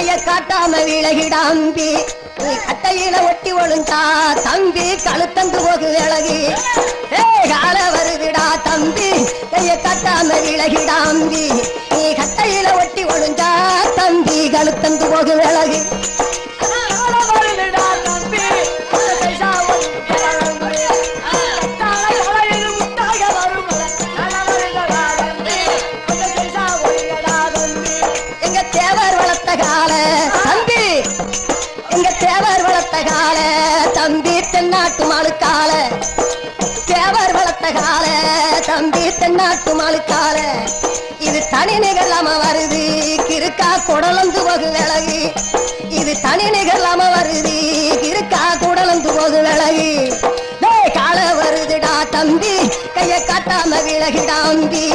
தம்பி காட்டாம விலகிடாம்பி நீ கட்டையில ஒட்டி ஒழுங்கா தம்பி கழுத்தந்து போகு விலகி. ஏ கால வருவிடா தம்பி. கைய காட்டாம விலகிடாம்பி தேவர் வளர்த்த கால தம்பி. எங்க தேவர் வளர்த்த கால தம்பி தென்னாட்டு மாளுக்கால தேவர் வளர்த்த கால தம்பி தென்னாட்டு மாளுக்கால இது தனி நிகழாம வருது கிருக்கா குடலந்து போகு விலகி. இது தனி நிகழாம வருது கிருக்கா குடலந்து போகு விலகி. கால வருதுடா தம்பி. கைய காட்டாம விலகிடாம்பி